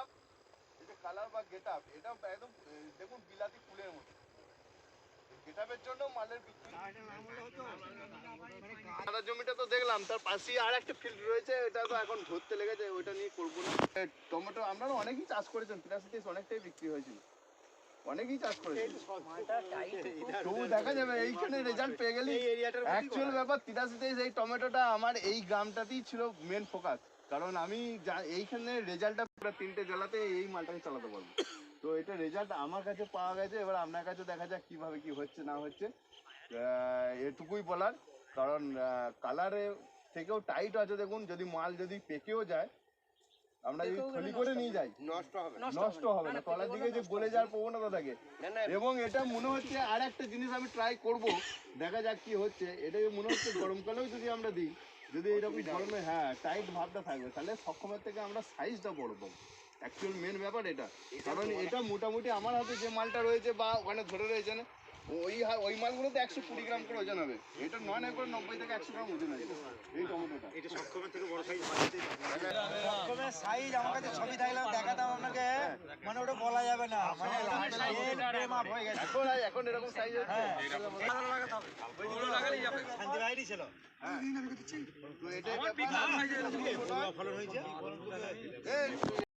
Up এই colour বা gate এটা একদম দেখুন বিলাতি ফুলের মতো। গেট জন্য মালের বিক্রি সাদা জমিটা তো দেখলাম, তার পাশেই আর একটা ফিল্ড রয়েছে, এটা তো এখন ধরতে লেগেছে, ওইটা নিয়ে করব না। টমেটো, আপনারা অনেকই চাষ করেছেন তিরাশি অনেকটাই বিক্রি হয়েছিল। অনেকেই চাষ করেছেন তবু দেখা যাবে এইখানে রেজাল্ট পেয়ে গেলি। অ্যাকচুয়াল ব্যাপার তেইশ এই টমেটোটা আমার এই গ্রামটাতেই ছিল মেন ফোকাস কারণ আমি এইখানে রেজাল্টটা পুরো তিনটে জেলাতে এই মালটাকে চালাতে পারব। তো এটা রেজাল্ট আমার কাছে পাওয়া গেছে এবার আপনার কাছে দেখা যাক কীভাবে কি হচ্ছে না হচ্ছে। আহ, এটুকুই বলার। কারণ কালারে থেকেও টাইট আছে দেখুন যদি মাল যদি পেকেও যায় আমরা যদি থলি করে নিয়ে যাই নষ্ট হবে। নষ্ট হবে না। তলার দিকে যে গলে যাওয়ার প্রবণতা থাকে। এবং এটা মনে হচ্ছে আর একটা জিনিস আমি ট্রাই করব। দেখা যাক কি হচ্ছে। এটা মনে হচ্ছে গরমকালেও যদি আমরা দিই যদি এরকম গরমে হ্যাঁ টাইট ভাবটা থাকবে। তাহলে সক্ষমের থেকে আমরা সাইজটা বড় পাবো অ্যাকচুয়াল মেন ব্যাপার এটা। কারণ এটা মোটামুটি আমার হাতে যে মালটা রয়েছে বা ওখানে ধরে রয়েছে না ওই ওই মালগুলোতে একশো কুড়ি গ্রাম করে ওজন হবে। এটা নয় নয় করে নব্বই থেকে একশো গ্রাম ওজন আছে এই টমেটোটা। সাইজ আমার কাছে ছবি থাকলে দেখাতাম আপনাকে। মানে ওটা বলা যাবে না। মানে হয়ে গেছে। এখন এখন এরকম সাইজ হচ্ছে শান্তি বাইরে ছিল। তো ফলন হয়েছে এই